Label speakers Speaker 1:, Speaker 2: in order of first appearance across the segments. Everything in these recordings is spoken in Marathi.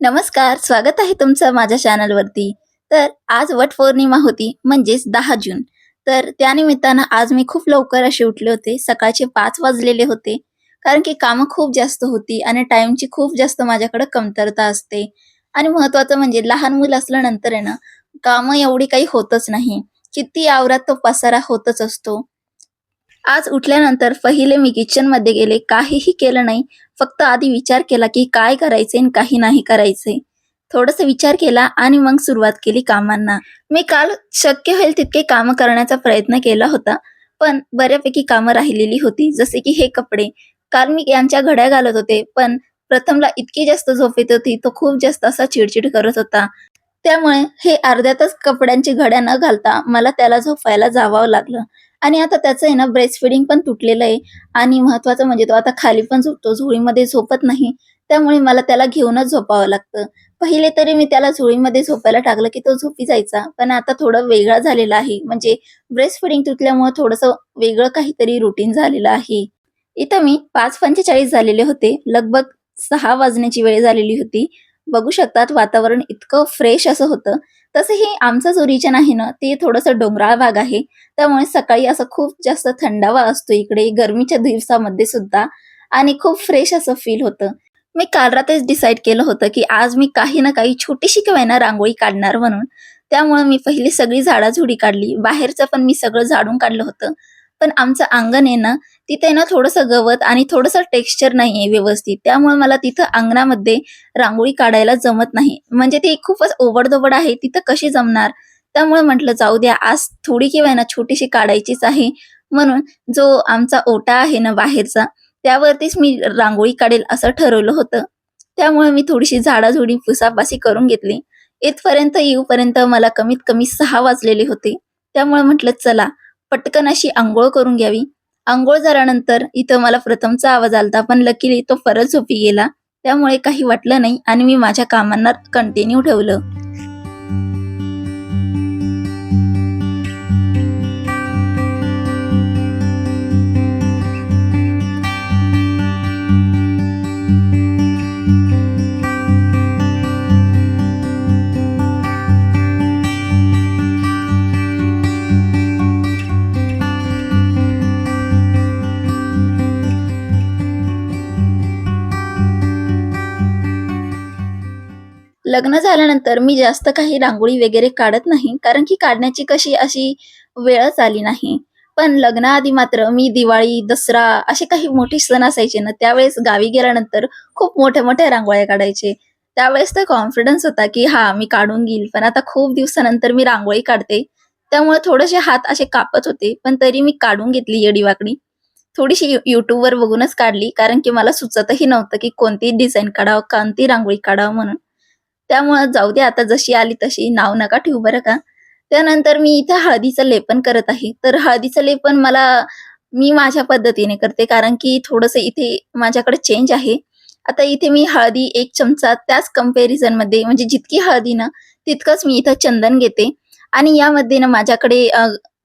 Speaker 1: नमस्कार स्वागत आहे तुमचं माझ्या चॅनलवरती तर आज वट पौर्णिमा होती म्हणजेच दहा जून. तर त्यानिमित्तानं आज मी खूप लवकर असे उठले होते सकाळचे पाच वाजलेले होते. कारण की कामं खूप जास्त होती आणि टाइमची खूप जास्त माझ्याकडे कमतरता असते. आणि महत्वाचं म्हणजे लहान मुलं असल्यानंतर आहे ना कामं एवढी काही होतच नाही. किती आवरात तो पसारा होतच असतो. आज उठल्यानंतर पहिले मी किचनमध्ये गेले काहीही केलं नाही. फक्त आधी विचार केला की काय करायचे आणि काही नाही करायचे. थोडस विचार केला आणि मग सुरुवात केली कामांना. मी काल शक्य होईल तितके काम करण्याचा प्रयत्न केला होता पण बऱ्यापैकी कामं राहिलेली होती जसे की हे कपडे. काल मी यांच्या घड्या घालत होते पण प्रथमला इतकी जास्त झोप येत होती तो खूप जास्त असा चिडचिड करत होता. त्यामुळे हे अर्ध्यातच कपड्यांची घड्या न घालता मला त्याला झोपायला जावावं लागलं. आणि आता त्याचं आहे ना ब्रेस्ट फिडिंग पण तुटलेलं आहे. आणि महत्वाचं म्हणजे तो आता खाली पण झोपतो झोळीमध्ये झोपत नाही. त्यामुळे मला त्याला घेऊनच झोपावं लागतं. पहिले तरी मी त्याला झोळीमध्ये झोपायला टाकलं की तो झोपी जायचा. पण आता थोडं वेगळा झालेला आहे. म्हणजे ब्रेस्ट फिडिंग तुटल्यामुळे थोडंसं वेगळं काहीतरी रुटीन झालेलं आहे. इथं मी पाच पंचेचाळीस झालेले होते. लगभग सहा वाजण्याची वेळ झालेली होती. बघू शकतात वातावरण इतकं फ्रेश असं होतं. तसं हे आमचं जो रिजन आहे ना ते थोडंसं डोंगराळ भाग आहे. त्यामुळे सकाळी असं खूप जास्त थंडावा असतो इकडे. गरमीच्या दिवसामध्ये सुद्धा. आणि खूप फ्रेश असं फील होतं. मी काल रात्रीच डिसाईड केलं होतं की आज मी काही ना काही छोटीशी किंवा ना रांगोळी काढणार म्हणून. त्यामुळे मी पहिली सगळी झाडाझुडी काढली. बाहेरचं पण मी सगळं झाडून काढलं होतं. पण आमचं अंगण आहे ना तिथे ना थोडंसं गवत आणि थोडंसं टेक्स्चर नाहीये व्यवस्थित. त्यामुळे मला तिथं अंगणामध्ये रांगोळी काढायला जमत नाही. म्हणजे ती खूपच ओबडधोबड आहे तिथं कशी जमणार? त्यामुळे म्हटलं जाऊ द्या आज थोडी किंवा ना छोटीशी काढायचीच आहे. म्हणून जो आमचा ओटा आहे ना बाहेरचा त्यावरतीच मी रांगोळी काढेल असं ठरवलं होतं. त्यामुळे मी थोडीशी झाडाझुडी पुसापासी करून घेतली. इथपर्यंत येऊपर्यंत मला कमीत कमी सहा वाजलेले होते. त्यामुळे म्हटलं चला पटकन अशी आंघोळ करून घ्यावी. आंघोळ झाल्यानंतर इथं मला प्रथमचा आवाज आलता पण लकीली तो परत झोपी गेला. त्यामुळे काही वाटलं नाही आणि मी माझ्या कामांना कंटिन्यू ठेवलं. लग्न झाल्यानंतर मी जास्त काही रांगोळी वगैरे काढत नाही कारण की काढण्याची कशी अशी वेळच आली नाही. पण लग्नाआधी मात्र मी दिवाळी दसरा असे काही मोठे सण असायचे ना त्यावेळेस गावी गेल्यानंतर खूप मोठ्या मोठ्या रांगोळ्या काढायचे. त्यावेळेस तर कॉन्फिडन्स होता की हा मी काढून घेईल पण आता खूप दिवसानंतर मी रांगोळी काढते. त्यामुळे थोडेसे हात असे कापत होते पण तरी मी काढून घेतली येडीवाकडी. थोडीशी युट्यूबवर बघूनच काढली कारण की मला सुचतही नव्हतं की कोणती डिझाईन काढावं कोणती रांगोळी काढावं म्हणून. त्यामुळे जाऊ दे आता जशी आली तशी. नाव नका ठेवू बरं का. त्यानंतर मी इथं हळदीचं लेपन करत आहे. तर हळदीचं लेपन मला मी माझ्या पद्धतीने करते. कारण की थोडस इथे माझ्याकडे चेंज आहे. आता इथे मी हळदी एक चमचा त्याच कंपॅरिझनमध्ये म्हणजे जितकी हळदी ना तितकंच मी इथं चंदन घेते. आणि यामध्ये ना माझ्याकडे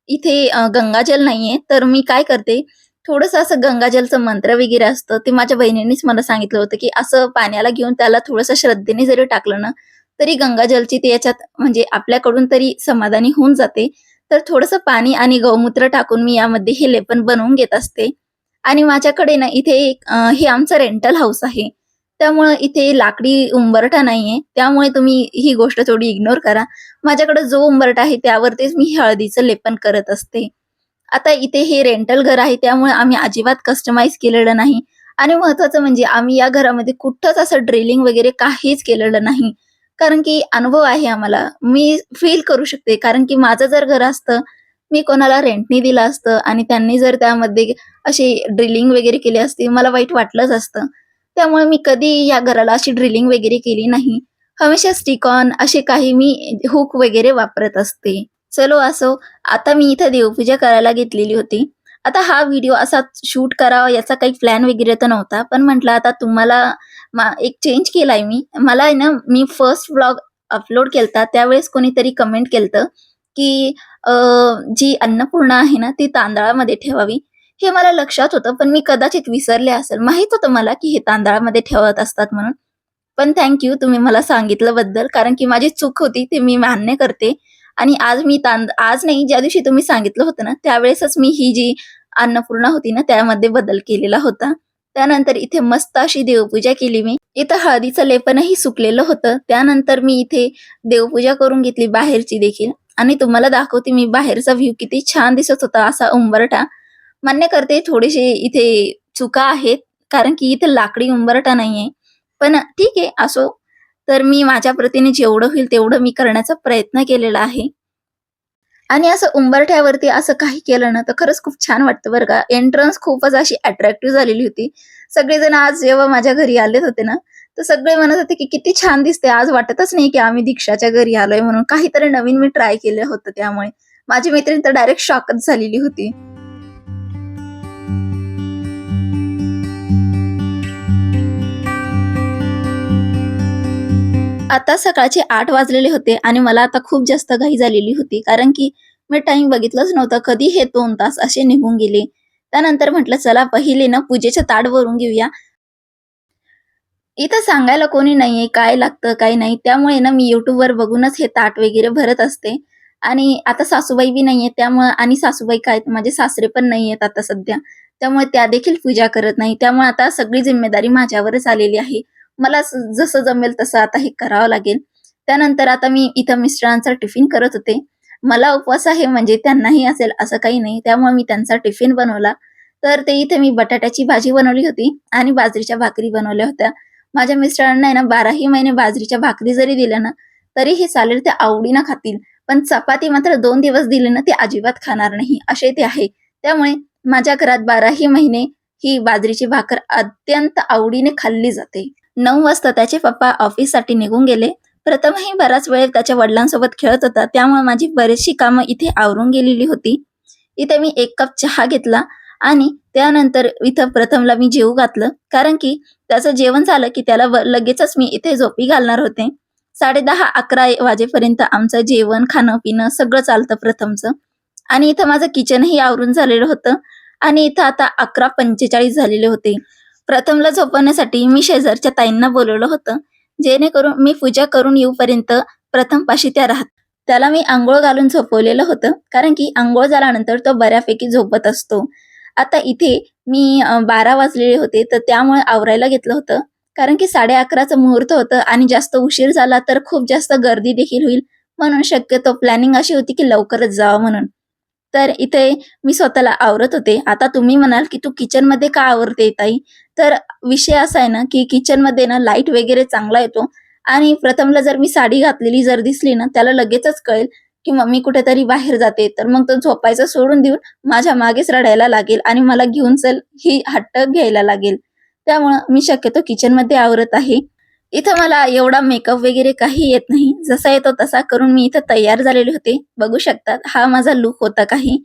Speaker 1: इथे गंगाजल नाहीये. तर मी काय करते थोडंसं असं गंगाजलचं मंत्र वगैरे असतं. ते माझ्या बहिणीनेच मला सांगितलं होतं की असं पाण्याला घेऊन त्याला थोडंसं श्रद्धेने जरी टाकलं ना तरी गंगाजलची ते याच्यात म्हणजे आपल्याकडून तरी समाधानी होऊन जाते. तर थोडंसं पाणी आणि गौमूत्र टाकून मी यामध्ये हे लेपन बनवून घेत असते. आणि माझ्याकडे ना इथे एक हे आमचं रेंटल हाऊस आहे. त्यामुळं इथे लाकडी उंबरठा नाहीये. त्यामुळे तुम्ही ही गोष्ट थोडी इग्नोर करा. माझ्याकडे जो उंबरठा आहे त्यावरतीच मी हळदीचं लेपन करत असते. आता इथे हे रेंटल घर आहे त्यामुळे आम्ही अजिबात कस्टमाइज केलेलं नाही. आणि महत्वाचं म्हणजे आम्ही या घरामध्ये कुठंच असं ड्रिलिंग वगैरे काहीच केलेलं नाही. कारण की अनुभव आहे आम्हाला. मी फील करू शकते. कारण की माझं जर घर असतं मी कोणाला रेंटनी दिलं असतं आणि त्यांनी जर त्यामध्ये अशी ड्रिलिंग वगैरे केली असती मला वाईट वाटलंच असतं. त्यामुळे मी कधी या घराला अशी ड्रिलिंग वगैरे केली नाही. हमेशा स्टिकॉन असे काही मी हुक वगैरे वापरत असते. चलो असो आता मी इथं देवपूजा करायला घेतलेली होती. आता हा व्हिडिओ असा शूट करावा याचा काही प्लॅन वगैरे तर नव्हता पण म्हटलं आता तुम्हाला एक चेंज केलाय मी. मला आहे ना मी फर्स्ट व्लॉग अपलोड केलता त्यावेळेस कोणीतरी कमेंट केलं की जी अन्नपूर्णा आहे ना ती तांदळामध्ये ठेवावी. हे मला लक्षात होतं पण मी कदाचित विसरले असेल. माहीत होतं मला की हे तांदळामध्ये ठेवत असतात म्हणून. पण थँक्यू तुम्ही मला सांगितलं बद्दल कारण की माझी चूक होती ते मी मान्य करते. आणि आज मी तांद आज नाही ज्या दिवशी तुम्ही सांगितलं होतं ना त्यावेळेसच मी ही जी अन्नपूर्णा होती ना त्यामध्ये बदल केलेला होता. त्यानंतर इथे मस्त अशी देवपूजा केली मी. इथं हळदीचं लेपनही सुकलेलं होतं. त्यानंतर मी इथे देवपूजा करून घेतली बाहेरची देखील. आणि तुम्हाला दाखवते मी बाहेरचा व्ह्यू किती छान दिसत होता असा उंबरठा. मान्य करते थोडेसे इथे चुका आहेत कारण की इथे लाकडी उंबरठा नाहीये. पण ठीक आहे असो. तर मी माझ्या प्रतीने जेवढं होईल तेवढं मी करण्याचा प्रयत्न केलेला आहे. आणि असं उंबरठ्यावरती असं काही केलं ना तर खरंच खूप छान वाटतं बरं का. एंट्रन्स खूपच अशी अट्रॅक्टिव्ह झालेली होती. सगळेजण आज जेव्हा माझ्या घरी आले होते ना तर सगळे म्हणत होते की किती छान दिसते आज वाटतच नाही की आम्ही दीक्षाच्या घरी आलोय म्हणून. काहीतरी नवीन मी ट्राय केलं होतं त्यामुळे. माझी मैत्रीण तर डायरेक्ट शॉकच झालेली होती. आता सकाळचे आठ वाजलेले होते आणि मला आता खूप जास्त घाई झालेली होती कारण की मी टाइम बघितलंच नव्हतं. कधी हे दोन तास असे निघून गेले? त्यानंतर म्हटलं चला पहिले ना पूजेच्या ताट वरून घेऊया. इथं सांगायला कोणी नाहीये काय लागतं काय नाही. त्यामुळे ना मी युट्यूबवर बघूनच हे ताट वगैरे भरत असते. आणि आता सासूबाई बी नाहीये त्यामुळे आणि सासूबाई काय माझे सासरे पण नाही आहेत आता सध्या. त्यामुळे त्या देखील पूजा करत नाही. त्यामुळे आता सगळी जिम्मेदारी माझ्यावरच आलेली आहे. मला जसं जमेल तसं आता हे करावं लागेल. त्यानंतर आता मी इथं मिस्टरांचा टिफिन करत होते. मला उपवास आहे म्हणजे त्यांनाही असेल असं काही नाही. त्यामुळे मी त्यांचा टिफिन बनवला. तर ते इथे मी बटाट्याची भाजी बनवली होती आणि बाजरीच्या भाकरी बनवल्या होत्या. माझ्या मिस्टरांना आहे ना बाराही महिने बाजरीच्या भाकरी जरी दिल्या ना तरीही चालेल ते आवडीनं खातील. पण चपाती मात्र दोन दिवस दिले ना ते अजिबात खाणार नाही. असे ते आहे. त्यामुळे माझ्या घरात बाराही महिने ही बाजरीची भाकर अत्यंत आवडीने खाल्ली जाते. नऊ वाजता त्याचे पप्पा ऑफिससाठी निघून गेले. प्रथमही बराच वेळ त्याच्या वडिलांसोबत खेळत होता. त्यामुळे माझी बरीचशी कामं इथे आवरून गेलेली होती. इथे मी एक कप चहा घेतला आणि त्यानंतर इथं प्रथमला मी जेवू घातलं. कारण की त्याचं जेवण झालं की त्याला लगेचच मी इथे झोपी घालणार होते. साडे दहा अकरा वाजेपर्यंत आमचं जेवण खाणं पिणं सगळं चालतं प्रथमचं. आणि इथं माझं किचनही आवरून झालेलं होतं. आणि इथं आता अकरा पंचेचाळीस झालेले होते. प्रथमला झोपवण्यासाठी मी शेजारच्या ताईंना बोलवलं होतं. जेणेकरून मी पूजा करून येऊपर्यंत प्रथम पाशी त्या राहत. त्याला मी आंघोळ घालून झोपवलेलं होतं कारण की आंघोळ झाल्यानंतर तो बऱ्यापैकी झोपत असतो. आता इथे मी बारा वाजलेले होते तर त्यामुळे आवरायला घेतलं होतं. कारण की साडे अकराचं मुहूर्त होतं आणि जास्त उशीर झाला तर खूप जास्त गर्दी देखील होईल म्हणून शक्यतो प्लॅनिंग अशी होती की लवकरच जावं म्हणून. तर इथे मी स्वतःला आवरत होते. आता तुम्ही म्हणाल की तू किचनमध्ये का आवरते ताई? तर विषय असा आहे ना की किचनमध्ये ना लाइट वगैरे चांगला येतो. आणि प्रथमला जर मी साडी घातलेली जर दिसली ना त्याला लगेचच कळेल की मम्मी कुठेतरी बाहेर जाते. तर मग तो झोपायचं सोडून देऊन माझ्या मागेच रडायला लागेल आणि मला घेऊन चल ही हट्ट घ्यायला लागेल. त्यामुळं मी शक्यतो किचनमध्ये आवरत आहे. इथं मला एवढा मेकअप वगैरे काही येत नाही. जसा येतो तसा करून मी इथं तयार झालेले होते. बघू शकतात हा माझा लुक होता काही.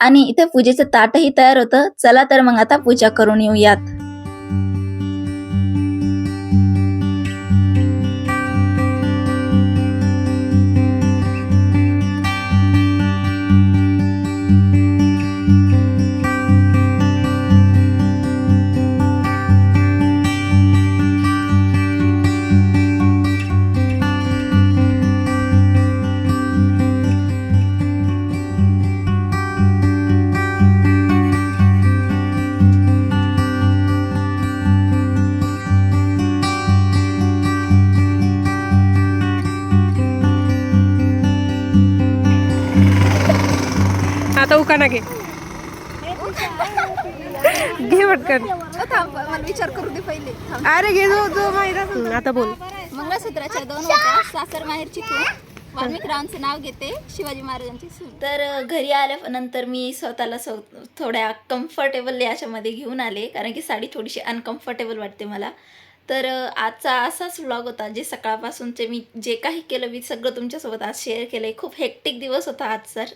Speaker 1: आणि इथे पूजेचं ताटही तयार होतं. चला तर मग आता पूजा करून येऊयात.
Speaker 2: उकाना घे. घे पटकन.
Speaker 1: विचार करू दे पहिले.
Speaker 2: अरे घे जो जो माहीत. आता बोल.
Speaker 1: मंगळसूत्राच्या दोन होत्या. सासर माहेरची खून वाल्मिकरावांचं नाव घेते. शिवाजी महाराजांची सून. तर घरी आल्यानंतर मी स्वतःला सौ थोड्या कम्फर्टेबल याच्यामध्ये घेऊन आले. कारण की साडी थोडीशी अनकम्फर्टेबल वाटते मला. तर आजचा असाच व्लॉग होता जे सकाळपासूनचे मी जे काही केलं मी सगळं तुमच्यासोबत आज शेअर केलं आहे खूप हेक्टिक दिवस होता आज सर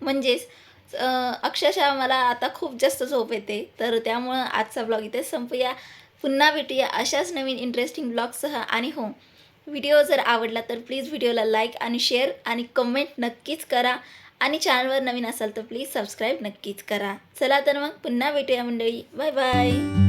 Speaker 1: म्हणजेच अक्षरशः मला आता खूप जास्त झोप येते. तर त्यामुळं आजचा ब्लॉग इथे संपूया. पुन्हा भेटूया अशाच नवीन इंटरेस्टिंग ब्लॉगसह आणि हो व्हिडिओ जर आवडला तर प्लीज व्हिडिओला लाईक आणि शेअर आणि कमेंट नक्कीच करा. आणि चॅनलवर नवीन असाल तर प्लीज सबस्क्राईब नक्कीच करा. चला तर मग पुन्हा भेटूया मंडळी. Bye bye